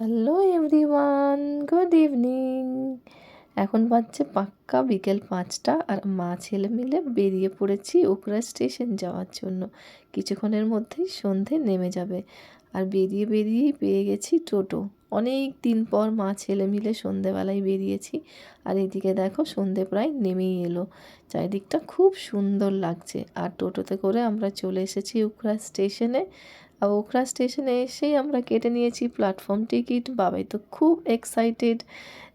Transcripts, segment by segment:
Hello everyone good evening এখন বাজছে পাক্কা বিকেল পাঁচটা আর মা ছেলে মিলে বেরিয়ে পড়েছি ওকরা স্টেশন যাওয়ার জন্য। কিছুক্ষণের মধ্যেই সন্ধে নেমে যাবে। আর বেরিয়ে বেরিয়েই পেয়ে গেছি টোটো। অনেক দিন পর মা ছেলে মিলে সন্ধেবেলায় বেরিয়েছি আর এদিকে দেখো সন্ধে প্রায় নেমেই এলো। চারিদিকটা খুব সুন্দর লাগছে। আর টোটোতে করে আমরা চলে এসেছি উখরা স্টেশনে। আর ওখরা স্টেশনে এসেই আমরা কেটে নিয়েছি প্ল্যাটফর্ম টিকিট। বাবাই তো খুব এক্সাইটেড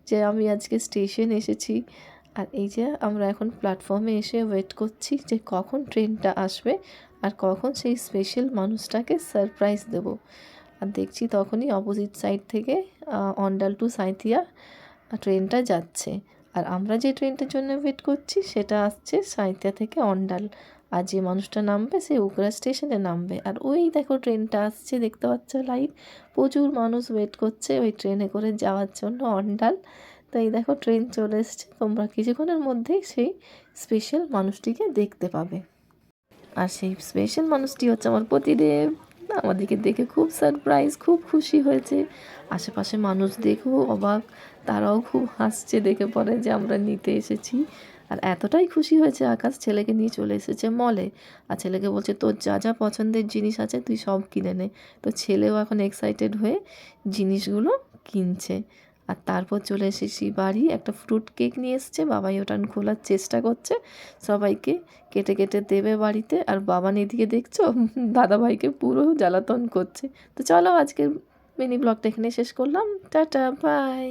যে আমি আজকে স্টেশন এসেছি। আর এই যে আমরা এখন প্ল্যাটফর্মে এসে ওয়েট করছি যে কখন ট্রেনটা আসবে আর কখন সেই স্পেশাল মানুষটাকে সারপ্রাইজ দেব। আর দেখছি তখনই অপোজিট সাইড থেকে অন্ডাল টু সাঁইথিয়া ট্রেনটা যাচ্ছে। আর আমরা যে ট্রেনটার জন্য ওয়েট করছি সেটা আসছে সাঁইথিয়া থেকে অন্ডাল আর যে মানুষটা নামবে সে উকরা স্টেশনে নামবে। আর ওই দেখো ট্রেনটা আসছে, দেখতে পাচ্ছ লাইট প্রচুর মানুষ ওয়েট করছে ওই ট্রেনে করে যাওয়ার জন্য অন্ডাল। তো এই দেখো ট্রেন চলে এসছে, তোমরা কিছুক্ষণের মধ্যেই সেই স্পেশাল মানুষটিকে দেখতে পাবে। আর সেই স্পেশাল মানুষটি হচ্ছে আমার পতিদেব আমাদেরকে দেখে খুব সারপ্রাইজ খুব খুশি হয়েছে। আশেপাশে মানুষ দেখেও অবাক, তারাও খুব হাসছে, দেখে পরে যে আমরা নিতে এসেছি। আর এতটাই খুশি হয়েছে আকাশ ছেলেকে নিয়ে চলে এসেছে মলে আর ছেলেকে বলছে, তোর যা যা পছন্দের জিনিস আছে তুই সব কিনে নে। তো ছেলেও এখন এক্সাইটেড হয়ে জিনিসগুলো কিনছে। আর তারপর চলে এসেছি বাড়ি। একটা ফ্রুট কেক নিয়ে এসছে, বাবাই ওটা খোলার চেষ্টা করছে। সবাইকে কেটে কেটে দেবে বাড়িতে। আর বাবান এদিকে দেখছ, দাদাভাইকে পুরো জ্বালাতন করছে। তো চলো আজকের মিনি ব্লগটা এখানে শেষ করলাম। Tata bye